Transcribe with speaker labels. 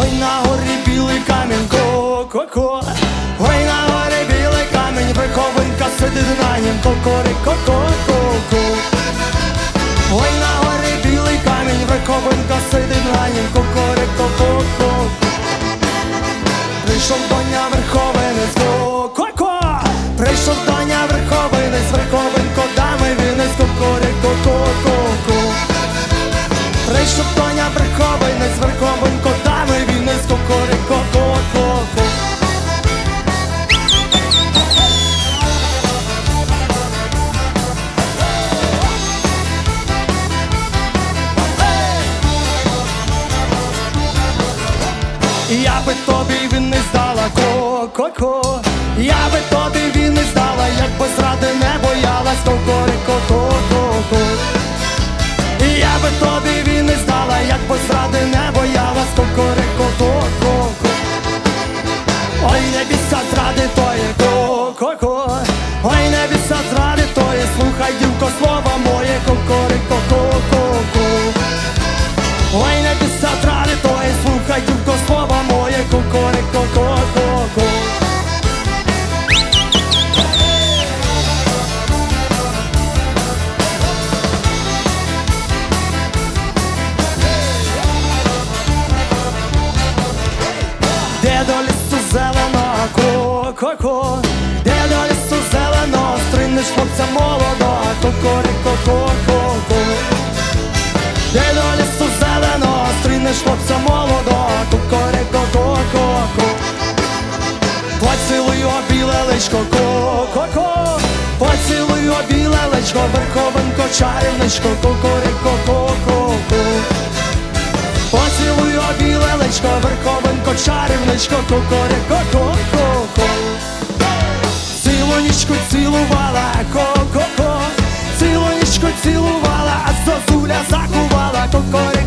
Speaker 1: Ой, на горі білий камінь, ко-ко-ко. Ой, на горі білий камінь, верховинка сидить на нім, ко-ко-ко-ко-ко Ой, на горі білий камінь, верховинка сидить на нім, ко-ко-ко-ко-ко Прийшов доня верховини з ко-ко Прийшов доня верховини з верховинко дами він із ко-ко-ко-ко-ко Прийшов доня верховини з верховинко Я би тобі він не здала ко-ко-ко. Я би тобі він не здала, якби зради не боялась ко-ко-ко-ко-ко. Я би тобі він не здала, якби зради не боялась ко-ко-ко-ко-ко. Ой, не бійся зради тої ко-ко-ко. Ой, не бійся зради тої, слухай, дівко, слово моє ко-ко-ко-ко-ко Ой, не піса ко-ко-ко Де лісу зеленого стринеш хлопця молодого Кокорико ко-ко-ко де лісу зеленого стрінеш хлопця молодого Кукорико ко-ко-ко Поцілуй біле личко ко-ко-ко Поцілуй його біле личко Верховенко чарівничко Кукорико ко-ко-ко Поцілуй біле личко Верховенко чарівничко Кукорико ко-ко-ко Цілу цілувала ко-ко-ко. Цілу нічку цілувала, а зозуля закувала кокорі